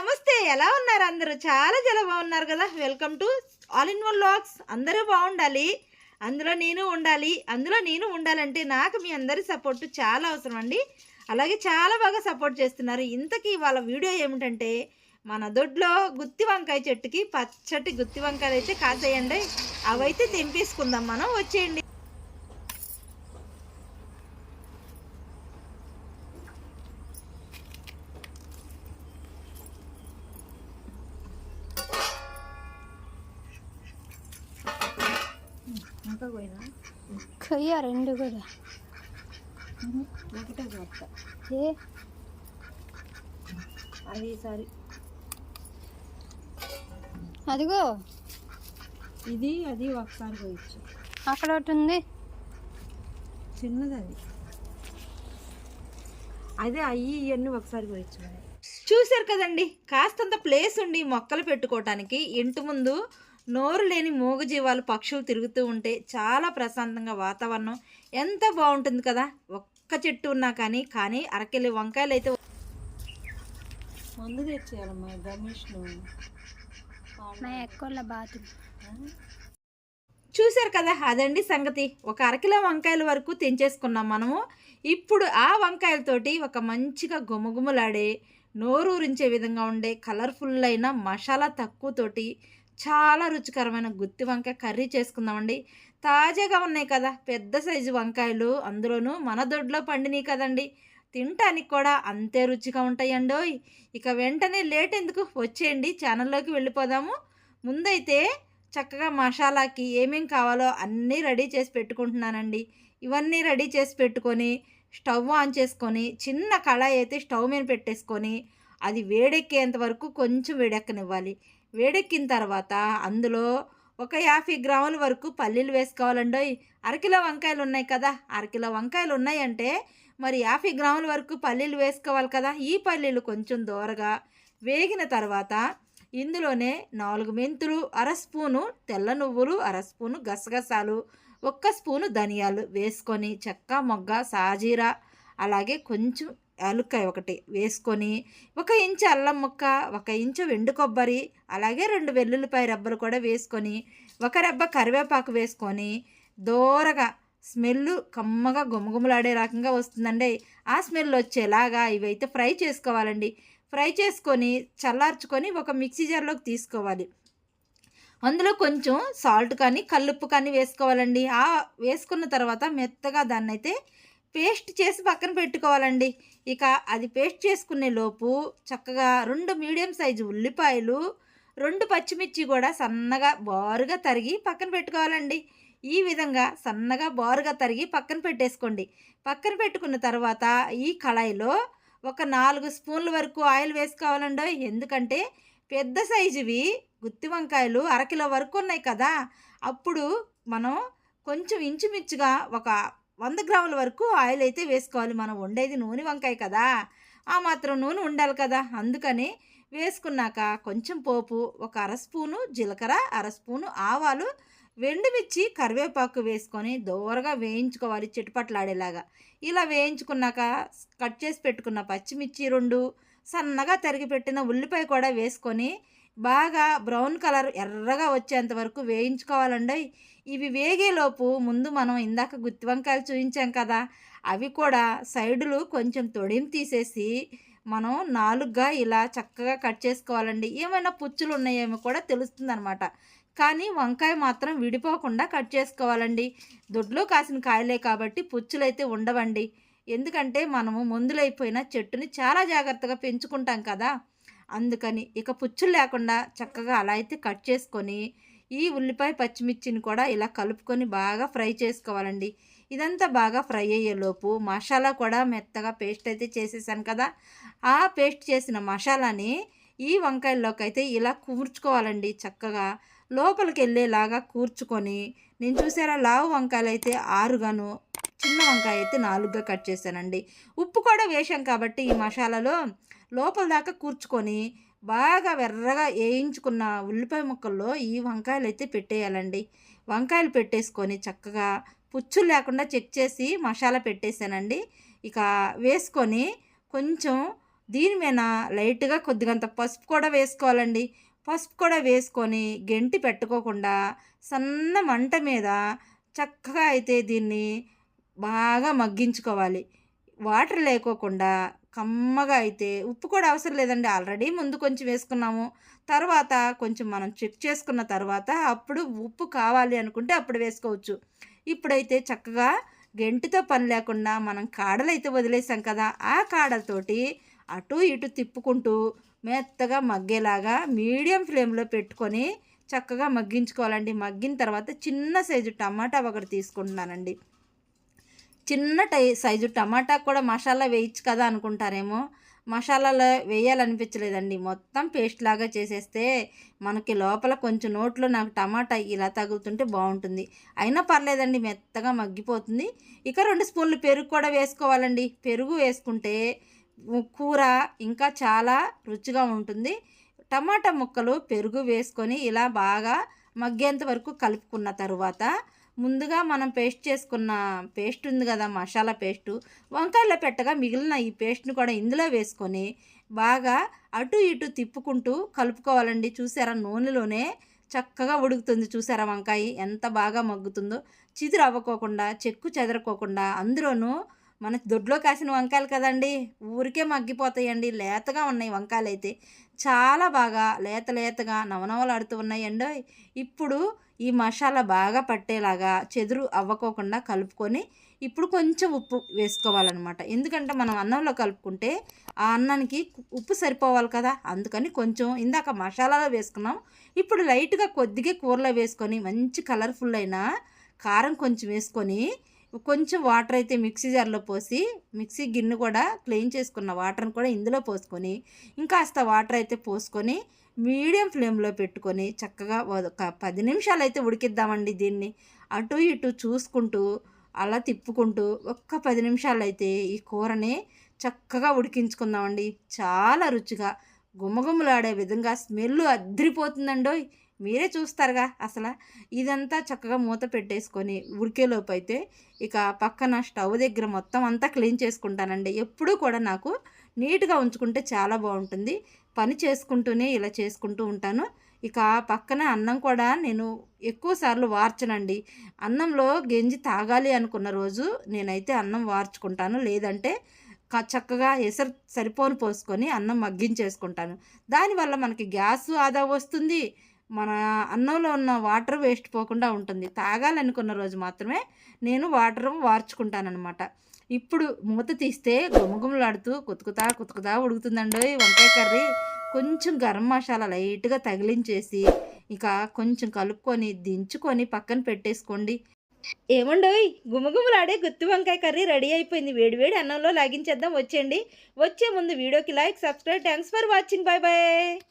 నమస్తే ఎలా ఉన్నారు అందరూ? చాలా చాలా బాగున్నారు కదా? Welcome to all in one vlogs అందరూ బాగుండాలి. అందులో నేను ఉండాలి. అందులో నేను ఉండాలంటే నాకు మీ అందరి సపోర్ట్ చాలా అవసరం అండి. అలాగే చాలా బాగా సపోర్ట్ చేస్తున్నారు. ఇంతకీ వాళ్ళ వీడియో ఏమిటంటే మన దొడ్లో గుత్తి వంకాయ చెట్టుకి పచ్చటి గుత్తి వంకాయలు అయితే కాసేయండి. అవైతే తెంపేసుకుందాం మనం. వచ్చేయండి. ఇంకా పోయినా? కొయ్య రెండు కూడా. ఒకటే కొత్త ఏ? అది సారీ. అదిగో. ఇది అది ఒకసారి పోయచ్చు అక్కడ ఒకటి ఉంది. చిన్నది అది అదే అయ్యి ఇవన్నీ ఒకసారి పోయచ్చు చూశారు కదండి కాస్తంత ప్లేస్ ఉండి మొక్కలు పెట్టుకోవటానికి. ఇంటి ముందు నోరు లేని మూగజీవాలు పక్షులు తిరుగుతూ ఉంటే చాలా ప్రశాంతంగా వాతావరణం ఎంత బాగుంటుంది కదా. ఒక్క చెట్టు ఉన్నా కానీ కానీ అరకెళ్ళి వంకాయలు అయితే మందు తెచ్చేయాలమ్మా గమేష్ను మా ఎక్కువ బాతు చూశారు కదా అదండి సంగతి. ఒక అరకిలో వంకాయల వరకు తెంచేసుకున్నాం మనము. ఇప్పుడు ఆ వంకాయలతోటి ఒక మంచిగా గుమగుమలాడే నోరూరించే విధంగా ఉండే కలర్ఫుల్ అయిన మసాలా తక్కువతోటి చాలా రుచికరమైన గుత్తి వంకాయ కర్రీ చేసుకుందామండి. తాజాగా ఉన్నాయి కదా పెద్ద సైజు వంకాయలు అందులోనూ మన దొడ్లో పండినాయి కదండి. తినటానికి కూడా అంతే రుచిగా ఉంటాయండోయ్. ఇక వెంటనే లేట్ ఎందుకు? వచ్చేయండి ఛానల్లోకి వెళ్ళిపోదాము. ముందైతే చక్కగా మసాలాకి ఏమేం కావాలో అన్నీ రెడీ చేసి పెట్టుకుంటున్నానండి. ఇవన్నీ రెడీ చేసి పెట్టుకొని స్టవ్ ఆన్ చేసుకొని చిన్న కళాయి అయితే స్టవ్ మీద పెట్టేసుకొని అది వేడెక్కేంత వరకు కొంచెం వేడెక్కనివ్వాలి. వేడెక్కిన తర్వాత అందులో ఒక యాభై గ్రాముల వరకు పల్లీలు వేసుకోవాలండి అరకిలో వంకాయలు ఉన్నాయి కదా అరకిలో వంకాయలు ఉన్నాయంటే మరి యాభై గ్రాముల వరకు పల్లీలు వేసుకోవాలి కదా ఈ పల్లీలు కొంచెం దూరగా వేగిన తర్వాత ఇందులోనే నాలుగు మెంతులు అర స్పూను తెల్ల నువ్వులు అర స్పూను గసగసాలు ఒక్క స్పూను ధనియాలు వేసుకొని చెక్క మొగ్గ సాజీరా అలాగే కొంచెం యాలుక్కాయ ఒకటి వేసుకొని ఒక ఇంచు అల్లం ముక్క ఒక ఇంచు వెండు కొబ్బరి అలాగే రెండు వెల్లుల్లిపాయ రెబ్బలు కూడా వేసుకొని ఒక రెబ్బ కరివేపాకు వేసుకొని దూరగా స్మెల్ కమ్మగా గుమగుమలాడే రకంగా వస్తుందండి. ఆ స్మెల్ వచ్చేలాగా ఇవైతే ఫ్రై చేసుకోవాలండి. ఫ్రై చేసుకొని చల్లార్చుకొని ఒక మిక్సీ జార్లోకి తీసుకోవాలి. అందులో కొంచెం సాల్ట్ కానీ కల్లుప్పు కానీ వేసుకోవాలండి. ఆ వేసుకున్న తర్వాత మెత్తగా దాన్ని అయితే పేస్ట్ చేసి పక్కన పెట్టుకోవాలండి. ఇక అది పేస్ట్ చేసుకునే లోపు చక్కగా రెండు మీడియం సైజు ఉల్లిపాయలు రెండు పచ్చిమిర్చి కూడా సన్నగా బారుగా తరిగి పక్కన పెట్టుకోవాలండి. ఈ విధంగా సన్నగా బారుగా తరిగి పక్కన పెట్టేసుకోండి. పక్కన పెట్టుకున్న తర్వాత ఈ కళాయిలో ఒక నాలుగు స్పూన్ల వరకు ఆయిల్ వేసుకోవాలండి. ఎందుకంటే పెద్ద సైజువి గుత్తి వంకాయలు అరకిలో వరకు ఉన్నాయి కదా. అప్పుడు మనం కొంచెం ఇంచుమించుగా ఒక వంద గ్రాముల వరకు ఆయిల్ అయితే వేసుకోవాలి. మనం వండేది నూనె వంకాయ కదా ఆ మాత్రం నూనె ఉండాలి కదా. అందుకని వేసుకున్నాక కొంచెం పోపు ఒక అర స్పూను జీలకర్ర అర స్పూను ఆవాలు వెండిమిర్చి కరివేపాకు వేసుకొని దూరగా వేయించుకోవాలి చిటపట్లాడేలాగా. ఇలా వేయించుకున్నాక కట్ చేసి పెట్టుకున్న పచ్చిమిర్చి రెండు సన్నగా తరిగి పెట్టిన ఉల్లిపాయ కూడా వేసుకొని బాగా బ్రౌన్ కలర్ ఎర్రగా వచ్చేంత వరకు వేయించుకోవాలండి. ఇవి వేగేలోపు ముందు మనం ఇందాక గుత్తి వంకాయలు చూపించాం కదా అవి కూడా సైడులు కొంచెం తొడిం తీసేసి మనం నాలుగుగా ఇలా చక్కగా కట్ చేసుకోవాలండి. ఏమైనా పుచ్చులు ఉన్నాయేమో కూడా తెలుస్తుంది అనమాట కానీ వంకాయ మాత్రం విడిపోకుండా కట్ చేసుకోవాలండి. దొడ్లో కాసిన కాయలే కాబట్టి పుచ్చులైతే ఉండవండి. ఎందుకంటే మనము మందులైపోయిన చెట్టుని చాలా జాగ్రత్తగా పెంచుకుంటాం కదా. అందుకని ఇక పుచ్చులు లేకుండా చక్కగా అలా అయితే కట్ చేసుకొని ఈ ఉల్లిపాయ పచ్చిమిర్చిని కూడా ఇలా కలుపుకొని బాగా ఫ్రై చేసుకోవాలండి. ఇదంతా బాగా ఫ్రై అయ్యేలోపు మసాలా కూడా మెత్తగా పేస్ట్ అయితే చేసేసాను కదా. ఆ పేస్ట్ చేసిన మసాలాని ఈ వంకాయల్లోకి అయితే ఇలా కూర్చుకోవాలండి చక్కగా. లోపలికి వెళ్ళేలాగా కూర్చుకొని నేను చూసారా లావు వంకాయలు అయితే ఆరుగాను చిన్న వంకాయ అయితే నాలుగుగా కట్ చేశానండి. ఉప్పు కూడా వేసాం కాబట్టి ఈ మసాలాలో లోపల దాకా కూర్చుకొని బాగా వెర్రగా వేయించుకున్న ఉల్లిపాయ ముక్కల్లో ఈ వంకాయలు అయితే పెట్టేయాలండి. వంకాయలు పెట్టేసుకొని చక్కగా పుచ్చులు లేకుండా చెక్ చేసి మసాలా పెట్టేశానండి. ఇక వేసుకొని కొంచెం దీని మీద లైట్గా కొద్దిగంత పసుపు కూడా వేసుకోవాలండి. పసుపు కూడా వేసుకొని గెంటి పెట్టుకోకుండా సన్న మంట మీద చక్కగా అయితే దీన్ని బాగా మగ్గించుకోవాలి. వాటర్ లేకోకుండా కమ్మగా అయితే ఉప్పు కూడా అవసరం లేదండి. ఆల్రెడీ ముందు కొంచెం వేసుకున్నాము. తర్వాత కొంచెం మనం చెక్ చేసుకున్న తర్వాత అప్పుడు ఉప్పు కావాలి అనుకుంటే అప్పుడు వేసుకోవచ్చు. ఇప్పుడైతే చక్కగా గెంటితో పని లేకుండా మనం కాడలు అయితే వదిలేసాం కదా ఆ కాడలతోటి అటు ఇటు తిప్పుకుంటూ మెత్తగా మగ్గేలాగా మీడియం ఫ్లేమ్లో పెట్టుకొని చక్కగా మగ్గించుకోవాలండి. మగ్గిన తర్వాత చిన్న సైజు టమాటా ఒకటి తీసుకుంటున్నానండి. చిన్న టై సైజు టమాటా కూడా మసాలా వేయచ్చు కదా అనుకుంటారేమో. మసాలాలో వేయాలనిపించలేదండి. మొత్తం పేస్ట్ లాగా చేసేస్తే మనకి లోపల కొంచెం నోట్లో నాకు టమాటా ఇలా తగులుతుంటే బాగుంటుంది. అయినా పర్లేదండి మెత్తగా మగ్గిపోతుంది. ఇక రెండు స్పూన్లు పెరుగు కూడా వేసుకోవాలండి. పెరుగు వేసుకుంటే కూర ఇంకా చాలా రుచిగా ఉంటుంది. టమాటా ముక్కలు పెరుగు వేసుకొని ఇలా బాగా మగ్గేంత వరకు కలుపుకున్న తర్వాత ముందుగా మనం పేస్ట్ చేసుకున్న పేస్ట్ ఉంది కదా మసాలా పేస్టు. వంకాయలో పెట్టగా మిగిలిన ఈ పేస్ట్ని కూడా ఇందులో వేసుకొని బాగా అటు ఇటు తిప్పుకుంటూ కలుపుకోవాలండి. చూసారా? నూనెలోనే చక్కగా ఉడుకుతుంది. చూసారా వంకాయ? ఎంత బాగా మగ్గుతుందో. చిదురు అవ్వకోకుండా చెక్కు చెదరకోకుండా అందులోనూ మన దొడ్లో కాసిన వంకాయలు కదండి ఊరికే మగ్గిపోతాయండి లేతగా ఉన్నాయి వంకాయలు అయితే చాలా బాగా లేత లేతగా నవనవలాడుతూ ఉన్నాయండి. ఇప్పుడు ఈ మసాలా బాగా పట్టేలాగా చెదురు అవ్వకోకుండా కలుపుకొని ఇప్పుడు కొంచెం ఉప్పు వేసుకోవాలన్నమాట. ఎందుకంటే మనం అన్నంలో కలుపుకుంటే ఆ అన్నానికి ఉప్పు సరిపోవాలి కదా అందుకని కొంచెం ఇందాక మసాలాలో వేసుకున్నాం. ఇప్పుడు లైట్గా కొద్దిగా కూరలో వేసుకొని మంచి కలర్ఫుల్ అయిన కారం కొంచెం వేసుకొని కొంచెం వాటర్ అయితే మిక్సీ జార్లో పోసి మిక్సీ గిన్నె కూడా క్లీన్ చేసుకున్న వాటర్ని కూడా ఇందులో పోసుకొని ఇంకాస్త వాటర్ అయితే పోసుకొని మీడియం ఫ్లేమ్లో పెట్టుకొని చక్కగా ఒక పది నిమిషాలు అయితే ఉడికిద్దామండి దీన్ని. అటు ఇటు చూసుకుంటూ అలా తిప్పుకుంటూ ఒక్క పది నిమిషాలు అయితే ఈ కూరని చక్కగా ఉడికించుకుందామండి. చాలా రుచిగా గుమగుమలాడే విధంగా స్మెల్ అద్దరిపోతుందండోయ్. మీరే చూస్తారుగా అసలు. ఇదంతా చక్కగా మూత పెట్టేసుకొని ఉడికేలోపు అయితే ఇక పక్కన స్టవ్ దగ్గర మొత్తం అంతా క్లీన్ చేసుకుంటానండి. ఎప్పుడూ కూడా నాకు నీట్గా ఉంచుకుంటే చాలా బాగుంటుంది. పని చేసుకుంటూనే ఇలా చేసుకుంటూ ఉంటాను. ఇక పక్కన అన్నం కూడా నేను ఎక్కువ సార్లు వార్చనండి. అన్నంలో గెంజి తాగాలి అనుకున్న రోజు నేనైతే అన్నం వార్చుకుంటాను. లేదంటే చక్కగా ఎసరు సరిపోను పోసుకొని అన్నం మగ్గించేసుకుంటాను. దానివల్ల మనకి గ్యాస్ ఆదా వస్తుంది. మన అన్నంలో ఉన్న వాటర్ వేస్ట్ పోకుండా ఉంటుంది. తాగాలనుకున్న రోజు మాత్రమే నేను వాటర్ వార్చుకుంటానమాట ఇప్పుడు మూత తీస్తే గుమగుమలాడుతూ కుతుకుతా కుతుకుతా ఉడుకుతుందండి వంకాయ కర్రీ. కొంచెం గరం మసాలా లైట్గా తగిలించేసి ఇక కొంచెం కలుపుకొని దించుకొని పక్కన పెట్టేసుకోండి. ఏమండోయ్? గుమగుమలాడే గుత్తి వంకాయ కర్రీ రెడీ అయిపోయింది. వేడివేడి అన్నంలో లాగించేద్దాం. వచ్చేయండి. వచ్చే ముందు వీడియోకి like subscribe. Thanks for watching. Bye bye